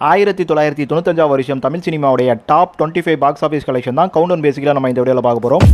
ஆயிரத்தி தொள்ளாயிரத்தி தொண்ணூத்தஞ்சாவது வருஷம் Tamil சினிமாவுடைய top twenty five box office collection தான் கவுண்ட் பேசிக்கலாக நம்ம இந்த வீடியோவில் பார்க்க போகிறோம்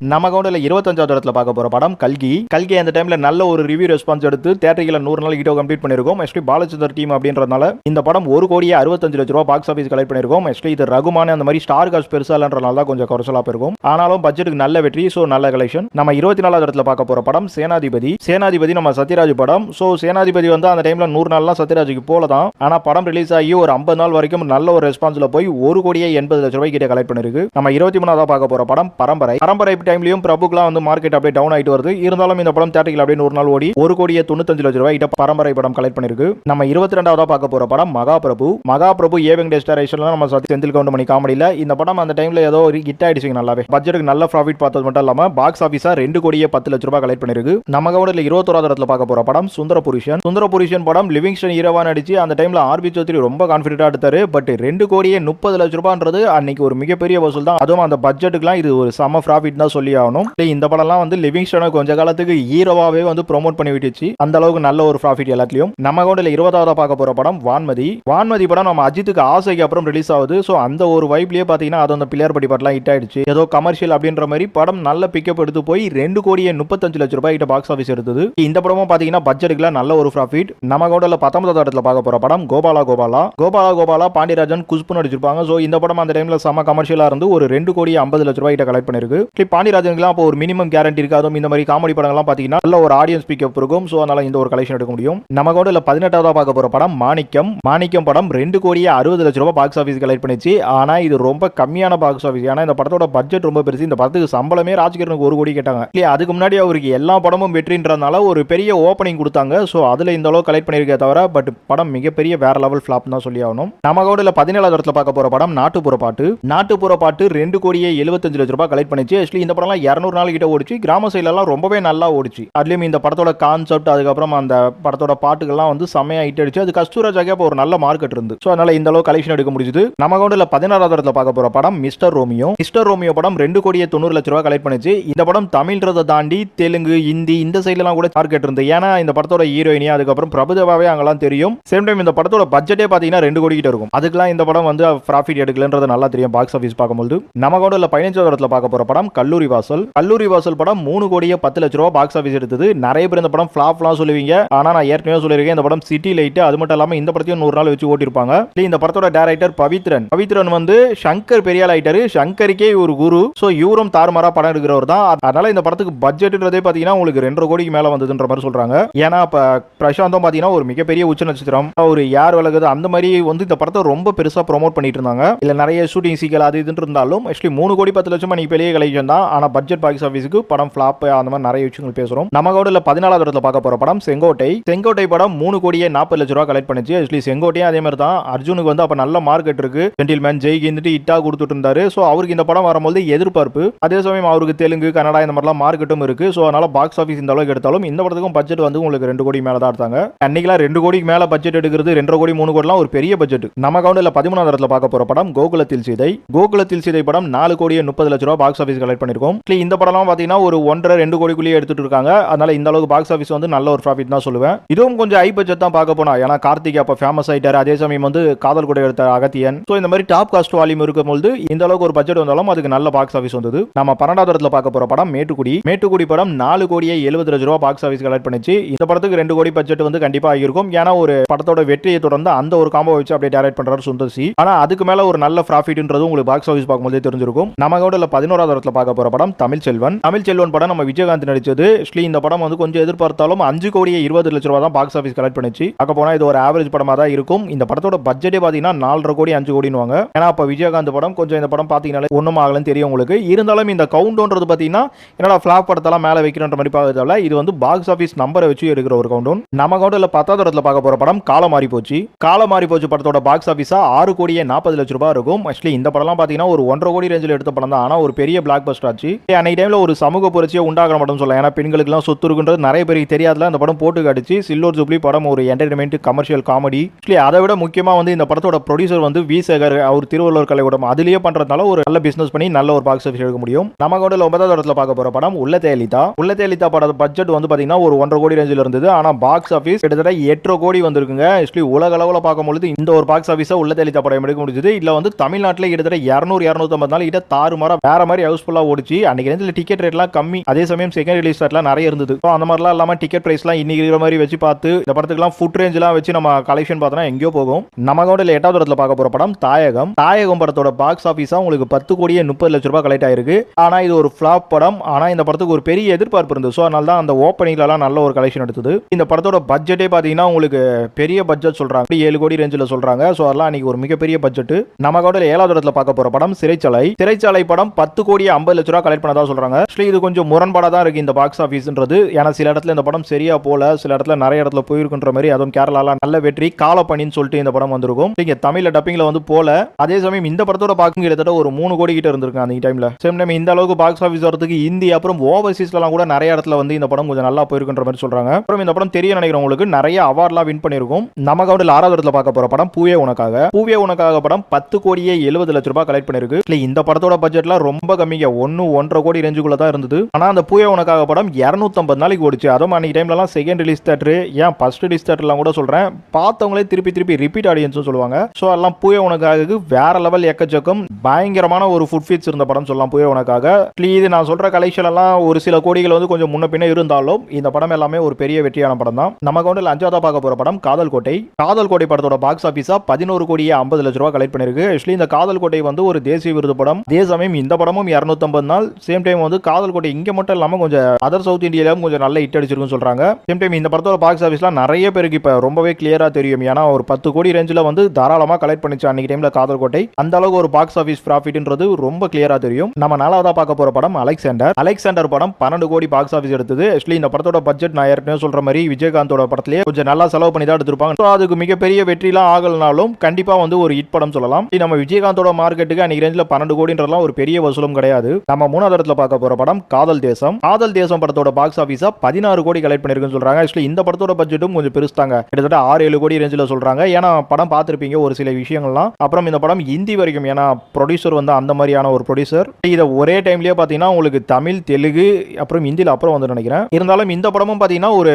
நம்ம கவுண்டில் இருபத்தஞ்சாவது இடத்துல பார்க்க போகிற படம் கல்கி. கல்கி அந்த டைமில் நல்ல ஒரு ரிவ்யூ ரெஸ்பான்ஸ் எடுத்து தேட்டரில் நூறு நாள் ஹீட்டோ கம்ப்ளீட் பண்ணியிருக்கோம். எஸ்டி பாலச்சந்தர் டீம் அப்படின்றதுனால இந்த படம் ஒரு கோடியே அறுபத்தஞ்சு லட்ச ரூபா பாக்ஸ் ஆஃபீஸ் கலெக்ட் பண்ணிருக்கோம் எஸ்டி இது ரகுமான அந்த மாதிரி ஸ்டார் காஸ்ட் பெருசாலன்றனால தான் கொஞ்சம் குறைச்சலா போயிருக்கும். ஆனாலும் பட்ஜெட்டுக்கு நல்ல வெற்றி ஸோ நல்ல கலெக்ஷன் நம்ம இருபத்தி நாலாவது இடத்துல பார்க்க போகிற படம் சேனாதிபதி. சேனாதிபதி நம்ம சத்யராஜ் படம். ஸோ சேனாதிபதி வந்து அந்த டைமில் நூறு நாள்லாம் சத்யராஜுக்கு போல தான். ஆனால் படம் ரிலீஸ் ஆகி ஒரு ஐம்பது நாள் வரைக்கும் நல்ல ஒரு ரெஸ்பான்ஸில் போய் ஒரு கோடியே எண்பது லட்ச ரூபாய் கிட்ட கலெக்ட் பண்ணிருக்கு நம்ம இருபத்தி மூணாவது பார்க்க போகிற படம் பரம்பரை. பரம்பரை டைம்லயும் பிரபுக்குலாம் வந்து மார்க்கெட் அப்படியே டவுன் ஆயிட்டு வருது. இருந்தாலும் இந்த படம் தேட்டரில் அப்படியே ஒரு நாள் ஓடி ஒரு கோடியே தொண்ணூத்தஞ்சு லட்ச ரூபாய் கிட்ட பரம்பரை படம் கலெக்ட் பண்ணிருக்கு. நம்ம இருபத்தி ரெண்டாவதா பார்க்க போற படம் மகாபிரபு. மகாபிரபு ஏ வெங்கடேஷ் டைரக்ஷன்ல நம்ம சத்தி செந்தில் கவுண்ட் பண்ணி காமெடியில இந்த படம் அந்த டைம்ல ஏதோ ஒரு ஹிட் ஆயிடுச்சுங்க நல்லாவே. பட்ஜெட்டுக்கு நல்ல ப்ராஃபிட் பார்த்தது மட்டும் இல்லாம பாக்ஸ் ஆஃபீஸா ரெண்டு கோடியே பத்து லட்ச ரூபாய் கலெக்ட் பண்ணிருக்கு. நம்ம கவுண்டில் இருபத்தோராவது இடத்துல பார்க்க போற படம் சுந்தர புருஷன் சுந்தர புருஷன் படம் லிவிங்ஸ்டன் ஹீரோவா நடிச்சு அந்த டைம்ல ஆர்பி சௌத்ரி ரொம்ப கான்பிடண்டா எடுத்தாரு. பட் ரெண்டு கோடியே முப்பது லட்ச ரூபான்றது அன்னைக்கு ஒரு மிகப்பெரிய வசூல் தான். அதுவும் அந்த பட்ஜெட்டுக்குலாம் இது ஒரு சம ப்ராஃபிட் தான். சொல்லி ஆகணும் இந்த படம்லாம் வந்து லிவிங்ஸ்டனை கொஞ்ச காலத்துக்கு ஹீரோவாவே வந்து ப்ரோமோட் பண்ணி விட்டுச்சு. அந்த அளவுக்கு நல்ல ஒரு ப்ராஃபிட் எல்லாத்துலயும். நம்ம கவுண்டில் இருபதாவது பார்க்க போற படம் வான்மதி. வான்மதி படம் நம்ம அஜித்துக்கு ஆசைக்கு அப்புறம் ரிலீஸ் ஆகுது. ஸோ அந்த ஒரு வைப்லயே பார்த்தீங்கன்னா அது அந்த பிள்ளையார் படி படம்லாம் ஹிட் ஆயிடுச்சு. ஏதோ கமர்ஷியல் அப்படின்ற மாதிரி படம் நல்ல பிக்கப் எடுத்து போய் ரெண்டு கோடியே முப்பத்தஞ்சு லட்ச ரூபாய் கிட்ட பாக்ஸ் ஆஃபீஸ் எடுத்தது. இந்த படமும் பாத்தீங்கன்னா பட்ஜெட்டுக்குலாம் நல்ல ஒரு ப்ராஃபிட் நம்ம கவுண்டில் பத்தொன்பதாவது இடத்துல பார்க்க போற படம் கோபாலா கோபாலா. கோபாலா கோபாலா பாண்டியராஜன் குஷ்பு நடிச்சிருப்பாங்க. ஸோ இந்த படம் அந்த டைம்ல செம கமர்ஷியலா இருந்து ஒரு ரெண்டு கோடி ஐம்பது லட்ச ரூபாய் கிட்ட கலெக்ட் பண்ணிருக்கு. பாண்டியராஜனுக்குலாம் அப்போ ஒரு மினிமம் கேரண்டி இருக்கு. அதுவும் இந்த மாதிரி காமெடி படங்கள்லாம் பாத்தீங்கன்னா நல்ல ஒரு ஆடியன்ஸ் பிக்கப் இருக்கும் ஸோ அதனால இந்த ஒரு கலெக்ஷன் எடுக்க முடியும். நம்ம கூட இல்லை பதினெட்டாவதாக பார்க்க போற படம் மாணிக்கம். மாணிக்கம் படம் ரெண்டு கோடியே அறுபது லட்ச ரூபாய் பாக்ஸ் ஆஃபீஸ் கலெக்ட் பண்ணிச்சு. ஆனால் இது ரொம்ப கம்மியான பாக்ஸ் ஆஃபீஸ் ஏன்னா இந்த படத்தோட பட்ஜெட் ரொம்ப பெருசு. இந்த படத்துக்கு சம்பளமே ராஜ்கிரனுக்கு ஒரு கோடி கேட்டாங்க. இல்லையா அதுக்கு முன்னாடி அவருக்கு எல்லா படமும் வெற்றின்றதுனால ஒரு பெரிய ஓப்பனிங் கொடுத்தாங்க. ஸோ அதுல இந்த அளவு கலெக்ட் பண்ணிருக்கே தவிர பட் படம் மிகப்பெரிய வேற லெவல் ஃபிளாப் தான் சொல்லி ஆகணும். நம்ம கூட பதினேழாவது இடத்துல பார்க்க போற படம் நாட்டுப்புற பாட்டு. நாட்டுப்புற பாட்டு ரெண்டு கோடியே எழுபத்தஞ்சு லட்ச ரூபாய் கலெக்ட் பண்ணிச்சு. ஆக்சுவலி இந்த அதுக்கப்புறம்லாம் இரநூறு நாள் கிட்ட ஓடிச்சு. கிராம சைட்லலாம் ரொம்பவே நல்லா ஓடிச்சு. அதுலேயும் இந்த படத்தோட கான்செப்ட் அதுக்கப்புறம் அந்த படத்தோட பாட்டுகள்லாம் வந்து செமையா ஹிட் அடிச்சு அது கஸ்தூராஜாக்கே இப்போ ஒரு நல்ல மார்க்கெட் இருந்து ஸோ அதனால இந்த அளவு கலெக்ஷன் எடுக்க முடிஞ்சது. நம்ம கவுண்டில் பதினாறாவது இடத்துல பார்க்க போற படம் மிஸ்டர் ரோமியோ. மிஸ்டர் ரோமியோ படம் ரெண்டு கோடியே தொண்ணூறு லட்ச ரூபா கலெக்ட் பண்ணிச்சு. இந்த படம் தமிழ்ன்றதை தாண்டி தெலுங்கு ஹிந்தி இந்த சைட்லாம் கூட மார்க்கெட் இருந்து. ஏன்னா இந்த படத்தோட ஹீரோயினி அதுக்கப்புறம் பிரபுதேவாவே அங்கெல்லாம் தெரியும். சேம் டைம் இந்த படத்தோட பட்ஜெட்டே பார்த்தீங்கன்னா ரெண்டு கோடி கிட்ட இருக்கும். அதுக்கெல்லாம் இந்த படம் வந்து ப்ராஃபிட் எடுக்கலன்றது நல்லா தெரியும் பாக்ஸ் ஆஃபீஸ் பார்க்கும்போது நம்ம கவுண்டில் பதினஞ்சாவது இடத்துல பார்க்க போற படம் கல்லூரி வாசல். கல்லூரி வாசல் படம் மூணு கோடியே பத்து லட்ச ரூபா பாக்ஸ் ஆஃபீஸ் எடுத்தது. நிறைய பேர் இந்த படம் ஃபிளாப்லாம் சொல்லுவீங்க. ஆனா நான் ஏற்கனவே சொல்லியிருக்கேன் இந்த படம் சிட்டி லைட் அது மட்டும் இல்லாம இந்த படத்தையும் நூறு நாள் வச்சு ஓட்டிருப்பாங்க இந்த படத்தோட டேரக்டர் பவித்ரன். பவித்ரன் வந்து சங்கர் பெரியால் ஆயிட்டாரு. சங்கருக்கே ஒரு குரு. ஸோ இவரும் தாறுமாறா படம் எடுக்கிறவர் தான். அதனால இந்த படத்துக்கு பட்ஜெட்ன்றதே பாத்தீங்கன்னா உங்களுக்கு ரெண்டரை கோடிக்கு மேல வந்ததுன்ற மாதிரி சொல்றாங்க. ஏன்னா இப்ப பிரசாந்தும் பாத்தீங்கன்னா ஒரு மிகப்பெரிய உச்ச நட்சத்திரம். ஒரு யார் விலகுது அந்த மாதிரி வந்து இந்த படத்தை ரொம்ப பெருசா ப்ரோமோட் பண்ணிட்டு இருந்தாங்க. இல்ல நிறைய ஷூட்டிங் சீக்கிரம் அது இதுன்னு இருந்தாலும் ஆக்சுவலி மூணு கோடி பத்து லட்சம் நீ பெரிய கலெக்ஷன் தான். ஆனால் பட்ஜெட் பாக்ஸ் ஆஃபீஸுக்கு படம் ஃபிளாப் அந்த மாதிரி நிறைய விஷயங்கள் பேசுகிறோம் நம்ம கூட பதினாலாவது இடத்துல பார்க்க போகிற படம் செங்கோட்டை. செங்கோட்டை படம் மூணு கோடியே நாற்பது லட்ச ரூபா கலெக்ட் பண்ணிச்சு. ஆக்சுவலி செங்கோட்டையும் அதே மாதிரி தான். அர்ஜுனுக்கு வந்து அப்போ நல்ல மார்க்கெட் இருக்கு. ஜென்டில்மேன் ஜெய்கி வந்துட்டு இட்டா கொடுத்துட்டு இருந்தாரு ஸோ அவருக்கு இந்த படம் வரும்போது எதிர்பார்ப்பு. அதே சமயம் அவருக்கு தெலுங்கு கன்னடா இந்த மாதிரிலாம் மார்க்கெட்டும் இருக்கு. ஸோ அதனால பாக்ஸ் ஆஃபீஸ் இந்த அளவுக்கு எடுத்தாலும் இந்த படத்துக்கும் பட்ஜெட் வந்து உங்களுக்கு ரெண்டு கோடி மேலே தான் எடுத்தாங்க. அன்னைக்கெல்லாம் ரெண்டு கோடிக்கு மேலே பட்ஜெட் எடுக்கிறது ரெண்டரை கோடி மூணு கோடிலாம் ஒரு பெரிய பட்ஜெட் நம்ம கவுண்டில் பதிமூணாவது இடத்துல பார்க்க போகிற படம் கோகுலத்தில் சீதை. கோகுலத்தில் சீதை படம் நாலு கோடியே முப்பது லட்ச ரூபா பாக்ஸ் ஆஃபீஸ் கலெக்ட் பண்ணிருக்கோம். இருக்கும். இந்த படம்லாம் பாத்தீங்கன்னா ஒரு ஒன்றரை ரெண்டு கோடிக்குள்ளேயே எடுத்துட்டு இருக்காங்க. அதனால இந்த அளவுக்கு பாக்ஸ் ஆஃபீஸ் வந்து நல்ல ஒரு ப்ராஃபிட் தான் சொல்லுவேன். இதுவும் கொஞ்சம் ஐ பட்ஜெட் தான் பார்க்க போனா. ஏன்னா கார்த்திக் அப்போ ஃபேமஸ் ஆயிட்டார். அதே சமயம் வந்து காதல் கூட எடுத்த அகத்தியன். ஸோ இந்த மாதிரி டாப் காஸ்ட் வால்யூம் இருக்கும்போது இந்த அளவுக்கு ஒரு பட்ஜெட் வந்தாலும் அதுக்கு நல்ல பாக்ஸ் ஆஃபீஸ் வந்தது. நம்ம பன்னெண்டாவது இடத்துல பார்க்க போற படம் மேட்டுக்குடி. மேட்டுக்குடி படம் நாலு கோடியே எழுபது லட்ச ரூபா பாக்ஸ் ஆஃபீஸ் கலெக்ட் பண்ணிச்சு. இந்த படத்துக்கு ரெண்டு கோடி பட்ஜெட் வந்து கண்டிப்பா ஆகியிருக்கும். ஏன்னா ஒரு படத்தோட வெற்றியை தொடர்ந்து அந்த ஒரு காம்போ வச்சு அப்படியே டேரக்ட் பண்றாரு சுந்தர் சி. ஆனா அதுக்கு மேல ஒரு நல்ல ப்ராஃபிட்ன்றது உங்களுக்கு பாக்ஸ் ஆஃபீஸ் பார்க்கும்போதே தெரிஞ்சிருக்கும். நம்ம கூட பதினோராவது இடத்துல பார்க்க போற படம் தமிழ் செல்வன். தமிழ் செல்வன் படம் நம்ம விஜயகாந்த் நடிச்சது. ஆக்சுவலி இந்த படம் வந்து கொஞ்சம் எதிர்பார்த்தாலும் அஞ்சு கோடியே இருபது லட்ச ரூபா தான் பாக்ஸ் ஆஃபீஸ் கலெக்ட் பண்ணிச்சு. பார்க்க போனா இது ஒரு ஆவரேஜ் படமா தான் இருக்கும். இந்த படத்தோட பட்ஜெட்டே பாத்தீங்கன்னா நாலரை கோடி அஞ்சு கோடினுவாங்க ஏன்னா அப்ப விஜயகாந்த் படம் கொஞ்சம் இந்த படம் பாத்தீங்கன்னா ஒன்றும் ஆகலன்னு தெரியும் உங்களுக்கு. இருந்தாலும் இந்த கவுண்டோன்றது பாத்தீங்கன்னா என்னடா ஃபிளாப் படத்தெல்லாம் மேல வைக்கிறன்ற மாதிரி பார்க்கறதால இது வந்து பாக்ஸ் ஆஃபீஸ் நம்பரை வச்சு எடுக்கிற ஒரு கவுண்டோன் நம்ம கவுண்டில் பத்தாவது இடத்துல பார்க்க போற படம் காலம் மாறி போச்சு. காலம் மாறி போச்சு படத்தோட பாக்ஸ் ஆஃபீஸா ஆறு கோடியே நாற்பது லட்ச ரூபாய் இருக்கும். ஆக்சுவலி இந்த படம்லாம் பாத்தீங்கன்னா ஒரு ஒன்றரை கோடி ரேஞ்சில் எடுத்த படம் தான். ஆனா ஒரு பெரிய பிளாக் பஸ்டர் ஆச்சு அன்னைக்கு டைமில் ஒரு சமூக புரட்சியை உண்டாகிற படம் சொல்லலாம். ஏன்னா பெண்களுக்குலாம் சொத்து இருக்குன்றது நிறைய பேருக்கு தெரியாதுல. அந்த படம் போட்டு காட்டுச்சு. சில்லோர் ஜூப்ளி படம் ஒரு என்டர்டைன்மெண்ட் கமர்ஷியல் காமெடி அதை விட முக்கியமா வந்து இந்த படத்தோட ப்ரொடியூசர் வந்து வி. சேகர் அவர் திருவள்ளுவர் கலைக்கூடம் அதுலயே பண்றதுனால ஒரு நல்ல பிசினஸ் பண்ணி நல்ல ஒரு பாக்ஸ் ஆஃபீஸ் எடுக்க முடியும். நம்ம கூட ஒன்பதாவது இடத்துல பார்க்க போற படம் உள்ள தேலிதா உள்ள தேலிதா பட பட்ஜெட் வந்து பாத்தீங்கன்னா ஒரு ஒன்றரை கோடி ரேஞ்சில் இருந்தது. ஆனா பாக்ஸ் ஆஃபீஸ் கிட்டத்தட்ட எட்டரை கோடி வந்திருக்குங்க. ஆக்சுவலி உலக அளவில் பார்க்கும்பொழுது இந்த ஒரு பாக்ஸ் ஆஃபீஸை உள்ள தேலிதா படம் எடுக்க முடிஞ்சது. இல்லை வந்து தமிழ்நாட்டில் கிட்டத்தட்ட இரநூறு இரநூத்தம்பது நாள் கிட்ட தாறுமாறா வேற மாதிரி ஹவுஸ்ஃபுல்லாக ஓடிச்சு அன்னைக்கு இருந்து டிக்கெட் ரேட்லாம் கம்மி. அதே சமயம் செகண்ட் ரிலீஸ் ரேட்லாம் நிறைய இருந்தது. ஸோ அந்த மாதிரிலாம் இல்லாமல் டிக்கெட் ப்ரைஸ்லாம் இன்னைக்கு இருக்கிற மாதிரி வச்சு பார்த்து இந்த படத்துக்குலாம் ஃபுட் ரேஞ்செலாம் வச்சு நம்ம கலெக்ஷன் பார்த்தோம்னா எங்கேயோ போகும். நம்ம கூட எட்டாவது இடத்துல பார்க்க போகிற படம் தாயகம். தாயகம் படத்தோட பாக்ஸ் ஆஃபீஸாக உங்களுக்கு பத்து கோடியே முப்பது லட்ச ரூபாய் கலெக்ட் ஆயிருக்கு. ஆனால் இது ஒரு ஃப்ளாப் படம். ஆனால் இந்த படத்துக்கு ஒரு பெரிய எதிர்பார்ப்பு இருந்தது. ஸோ அதனால தான் அந்த ஓப்பனிங்லலாம் நல்ல ஒரு கலெக்ஷன் எடுத்தது. இந்த படத்தோட பட்ஜெட்டே பார்த்தீங்கன்னா உங்களுக்கு பெரிய பட்ஜெட் சொல்கிறாங்க ஏழு கோடி ரேஞ்சில் சொல்கிறாங்க ஸோ அதெல்லாம் அன்னைக்கு ஒரு மிகப்பெரிய பட்ஜெட் நம்ம கூட ஏழாவது இடத்துல பார்க்க போகிற படம் சிறைச்சாலை. சிறைச்சாலை படம் பத்து கோடி ஐம்பது லட்ச ரூபா கலெக்ட் பண்ணதாக சொல்கிறாங்க ஆக்சுவலி இது கொஞ்சம் முரண்பாடாக தான் இருக்குது இந்த பாக்ஸ் ஆஃபீஸ்ன்றது ஏன்னா சில இடத்துல இந்த படம் சரியாக போல சில இடத்துல நிறைய இடத்துல போயிருக்குன்ற மாதிரி அதுவும் கேரளாலாம் நல்ல வெற்றி காலப்பணின்னு சொல்லிட்டு இந்த படம் வந்திருக்கும். இங்க தமிழில் டப்பிங்கில் வந்து போல. அதே சமயம் இந்த படத்தோட பாக்கும் கிட்டத்தட்ட ஒரு மூணு கோடி கிட்ட இருந்திருக்கு அந்த டைமில் சேம் டைம் இந்த அளவுக்கு பாக்ஸ் ஆஃபீஸ் வரதுக்கு இந்தி அப்புறம் ஓவர்சீஸ்லாம் கூட நிறைய இடத்துல வந்து இந்த படம் கொஞ்சம் நல்லா போயிருக்குன்ற மாதிரி சொல்கிறாங்க அப்புறம் இந்த படம் தெரிய நினைக்கிறவங்களுக்கு நிறைய அவார்ட்லாம் வின் பண்ணியிருக்கும். நம்ம கவுண்டில் ஆறாவது இடத்துல பார்க்க போகிற படம் பூவே உனக்காக. பூவே உனக்காக படம் பத்து கோடியே எழுபது லட்ச ரூபாய் கலெக்ட் பண்ணிருக்கு இல்லை இந்த படத்தோட பட்ஜெட்லாம் ரொம்ப கம்மிங்க. ஒன்று படமும் ஒன்றரை கோடி ரேஞ்சுக்குள்ள தான் இருந்தது. ஆனா அந்த பூவே உனக்காக படம் இரநூத்தம்பது நாளைக்கு ஓடிச்சு. அதுவும் அன்னைக்கு டைம்லலாம் செகண்ட் ரிலீஸ் தேட்டர் ஏன் ஃபர்ஸ்ட் ரிலீஸ் தேட்டர்லாம் கூட சொல்றேன். பார்த்தவங்களே திருப்பி திருப்பி ரிப்பீட் ஆடியன்ஸும் சொல்லுவாங்க. ஸோ எல்லாம் பூவே உனக்காக வேற லெவல் எக்கச்சக்கம் பயங்கரமான ஒரு ஃபுட் ஃபீட்ஸ் இருந்த படம் சொல்லலாம் பூவே உனக்காக. இது நான் சொல்ற கலெக்ஷன் எல்லாம் ஒரு சில கோடிகள் வந்து கொஞ்சம் முன்ன பின்ன இருந்தாலும் இந்த படம் எல்லாமே ஒரு பெரிய வெற்றியான படம் தான். நம்ம கவுண்டில் அஞ்சாவதாக பார்க்க போற படம் காதல் கோட்டை காதல் கோட்டை படத்தோட பாக்ஸ் ஆஃபீஸா பதினோரு கோடியே ஐம்பது லட்ச ரூபா கலெக்ட் பண்ணிருக்கு. ஆக்சுவலி இந்த காதல் கோட்டை வந்து ஒரு தேசிய விருது படம். அதே சமயம் இந்த படமும் இரநூத்தம்பது ஆனால் சேம் டைம் வந்து காதல் கோட்டை இங்க மட்டும் இல்லாம கொஞ்சம் அதர் சவுத் இந்தியாவிலும் கொஞ்சம் நல்ல ஹிட் அடிச்சிருக்குன்னு சொல்றாங்க. சேம் டைம் இந்த படத்தோட பாக்ஸ் ஆஃபீஸ்லாம் நிறைய பேருக்கு இப்ப ரொம்பவே கிளியரா தெரியும். ஏன்னா ஒரு பத்து கோடி ரேஞ்சில் வந்து தாராளமாக கலெக்ட் பண்ணிச்சு அன்னைக்கு டைம்ல காதல் கோட்டை. அந்த அளவுக்கு ஒரு பாக்ஸ் ஆஃபீஸ் ப்ராஃபிட்ன்றது ரொம்ப கிளியராக தெரியும். நம்ம நாலாவதாக பார்க்க போற படம் அலெக்சாண்டர். அலெக்சாண்டர் படம் பன்னெண்டு கோடி பாக்ஸ் ஆஃபீஸ் எடுத்தது. ஆக்சுவலி இந்த படத்தோட பட்ஜெட் நான் ஏற்கனவே சொல்ற மாதிரி விஜயகாந்தோட படத்திலேயே கொஞ்சம் நல்லா செலவு பண்ணி தான் எடுத்திருப்பாங்க. ஸோ அதுக்கு மிகப்பெரிய வெற்றிலாம் ஆகலனாலும் கண்டிப்பா வந்து ஒரு ஹிட் படம் சொல்லலாம். நம்ம விஜயகாந்தோட மார்க்கெட்டுக்கு அன்னைக்கு ரேஞ்சில் பன்னெண்டு கோடின்றதுலாம் ஒரு பெரிய வசூலும் கிடையாது. நம்ம மூணாவது இடத்துல பார்க்க போற படம் காதல் தேசம். காதல் தேசம் படத்தோட பாக்ஸ் ஆஃபீஸா பதினாறு கோடி கலெக்ட் பண்ணிருக்குன்னு சொல்றாங்க. ஆக்சுவலி இந்த படத்தோட பட்ஜெட்டும் கொஞ்சம் பெருசாங்க கிட்டத்தட்ட ஆறு ஏழு கோடி ரேஞ்சில் சொல்றாங்க. ஏன்னா படம் பார்த்துருப்பீங்க ஒரு சில விஷயங்கள்லாம். அப்புறம் இந்த படம் ஹிந்தி வரைக்கும். ஏன்னா ப்ரொடியூசர் வந்து அந்த மாதிரியான ஒரு ப்ரொடியூசர் இதை ஒரே டைம்லயே பார்த்தீங்கன்னா உங்களுக்கு தமிழ் தெலுங்கு அப்புறம் ஹிந்தியில் அப்புறம் வந்து நினைக்கிறேன். இருந்தாலும் இந்த படமும் பார்த்தீங்கன்னா ஒரு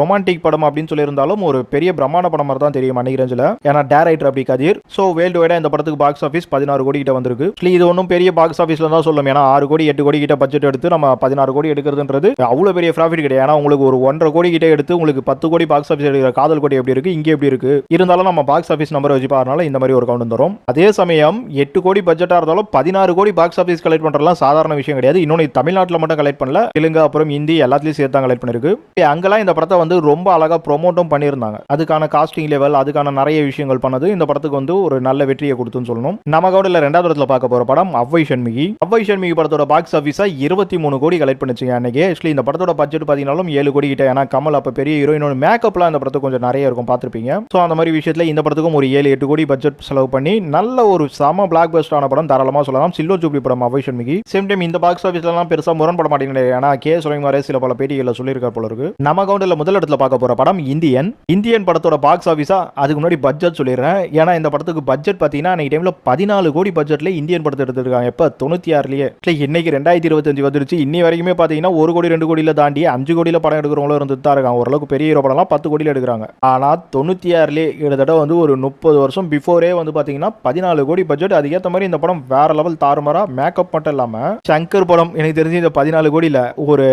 ரொமான்டிக் படம் அப்படின்னு சொல்லியிருந்தாலும் ஒரு பெரிய பிரம்மாண்ட படம் மாதிரி தான் தெரியும் அன்னைக்கு ரேஞ்சில் ஏன்னா டேரக்டர் அப்படி கதிர். ஸோ வேர்ல்டு வைடா இந்த படத்துக்கு பாக்ஸ் ஆஃபீஸ் பதினாறு கோடி கிட்ட வந்திருக்கு. இது ஒன்றும் பெரிய பாக்ஸ் ஆஃபீஸில் தான் சொல்லும். ஏன்னா ஆறு ஆறு கோடி எட்டு கோடி கிட்ட பட்ஜெட் எடுத்து நம்ம பதினாறு கோடி எடுக்கிறதுன்றது அவ்வளோ பெரிய ப்ராஃபிட் கிடையாது. ஏன்னா உங்களுக்கு ஒரு ஒன்றரை கோடி கிட்ட எடுத்து உங்களுக்கு பத்து கோடி பாக்ஸ் ஆஃபீஸ் எடுக்கிற காதல் கோடி எப்படி இருக்கு? இங்கே எப்படி இருக்கு? இருந்தாலும் நம்ம பாக்ஸ் ஆஃபீஸ் நம்பர் வச்சு பாருனால இந்த மாதிரி ஒரு கவுண்ட் தரும். அதே சமயம் எட்டு கோடி பட்ஜெட்டாக இருந்தாலும் பதினாறு கோடி பாக்ஸ் ஆஃபீஸ் கலெக்ட் பண்ணுறதுலாம் சாதாரண விஷயம் கிடையாது. இன்னொன்று தமிழ்நாட்டில் மட்டும் கலெக்ட் பண்ணல தெலுங்கு அப்புறம் ஹிந்தி எல்லாத்துலேயும் சேர்த்து தான் கலெக்ட் பண்ணிருக்கு. அங்கெல்லாம் இந்த படத்தை வந்து ரொம்ப அழகாக ப்ரொமோட்டும் பண்ணியிருந்தாங்க. அதுக்கான காஸ்டிங் லெவல் அதுக்கான நிறைய விஷயங்கள் பண்ணது இந்த படத்துக்கு வந்து ஒரு நல்ல வெற்றியை கொடுத்துன்னு சொல்லணும். நம்ம கவுண்டில் ரெண்டாவது இடத்துல பார்க்க போகிற படம் அவ்வை சண்மிகி அவ்வை சண்மிகி படத்தோட பாக்ஸ் ஆஃபீஸாக இருபத்தி மூணு கோடி கலெக்ட் பண்ணிச்சுங்க அன்னைக்கு. ஆக்சுவலி இந்த படத்தோட பட்ஜெட் பார்த்தீங்கன்னாலும் ஏழு கோடி கிட்ட ஏன்னா கமல் அப்போ பெரிய ஹீரோயினோட மேக்கப்லாம் இந்த படத்துக்கு கொஞ்சம் நிறைய இருக்கும் பார்த்துருப்பீங்க ஸோ அந்த மாதிரி விஷயத்தில் இந்த படத்துக்கும் ஒரு ஏழு எட்டு கோடி பட்ஜெட் செலவு பண்ணி நல்ல ஒரு சம பிளாக் பஸ்டான படம் தாராளமாக சொல்லலாம். சில்லோ ஜூப்ளி படம் அவைஷன் மிகி சேம் டைம் இந்த பாக்ஸ் ஆஃபீஸ்லாம் பெருசாக முரண்பட மாட்டேங்கிறேன் ஏன்னா கே. சுரங்குமாரே சில பல பேட்டிகளில் சொல்லியிருக்கார் போல இருக்கு. நம்ம கவுண்டில் முதல் இடத்துல பார்க்க போற படம் இந்தியன். இந்தியன் படத்தோட பாக்ஸ் ஆஃபீஸாக அதுக்கு முன்னாடி பட்ஜெட் சொல்லிடுறேன். ஏன்னா இந்த படத்துக்கு பட்ஜெட் பார்த்தீங்கன்னா அன்னைக்கு டைம்ல பதினாலு கோடி பட்ஜெட்ல இந்தியன் படத்தை எடுத்துருக்காங்க. எப்போ? தொண்ணூத்தி ஆறுலயே. இன்னைக்கு ரெண்டாயிரத்தி இருபத்தஞ்சு வந்துருச்சு இன்னி வரைக்குமே பார்த்தீங்கன்னா ஒரு கோடி ரெண்டு கோடியில் தாண்டி அஞ்சு கோடியில் படம் எடுக்கிறவங்களும் இருந்து தான் இருக்காங்க. ஓரளவுக்கு பெரிய ஹீரோ படம்லாம் பத்து கோடியில் எடுக்கிறாங்க. ஆனால் தொண்ணூற்றி ஆறுலேயே கிட்டத்தட்ட வந்து ஒரு முப்பது வருஷம் பிஃபோரே வந்து பார்த்தீங்கன்னா பதினாலு கோடி பட்ஜெட் அதுக்கேற்ற மாதிரி இந்த படம் வேற லெவல் தாறுமாறா மேக்கப் மட்டும் இல்லாமல் சங்கர் படம் எனக்கு தெரிஞ்சு இந்த பதினாலு கோடியில் ஒரு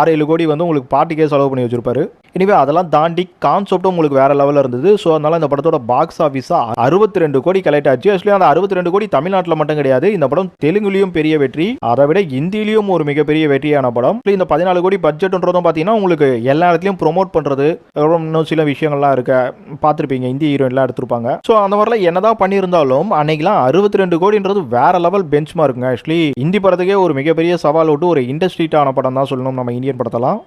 ஆறு ஏழு கோடி வந்து உங்களுக்கு பாட்டுக்கே செலவு பண்ணி வச்சிருப்பாரு. இனிமே அதெல்லாம் தாண்டி கான்செப்டும் உங்களுக்கு வேற லெவலில் இருந்தது. ஸோ அதனால இந்த படத்தோட பாக்ஸ் ஆஃபீஸாக அறுபத்தி ரெண்டு கோடி கலெக்ட் ஆச்சு. ஆக்சுவலி அந்த அறுபத்தி ரெண்டு கோடி தமிழ்நாட்டில் மட்டும் கிடையாது. இந்த படம் தெலுங்குலையும் பெரிய வெற்றி. அதை விட ஹிந்திலையும் ஒரு மிகப்பெரிய வெற்றியான படம். இந்த பதினாலு கோடி பட்ஜெட்ன்றதும் பார்த்தீங்கன்னா உங்களுக்கு எல்லா இடத்துலையும் ப்ரொமோட் பண்ணுறது இன்னும் சில விஷயங்கள்லாம் இருக்க பார்த்துருப்பீங்க. இந்திய ஹீரோயின்லாம் எடுத்திருப்பாங்க. ஸோ அந்த மாதிரிலாம் என்னதான் பண்ணியிருந்தாலும் அன்னைக்கெல்லாம் அறுபத்தி ரெண்டு கோடின்றது வேற லெவல் பெஞ்ச் மார்க்குங்க ஆக்சுவலி இந்தி படத்துக்கே ஒரு மிகப்பெரிய சவால் விட்டு ஒரு இண்டஸ்ட்ரீட்டான படம் தான் சொல்லணும். நம்ம இந்தியன் படத்தெல்லாம்.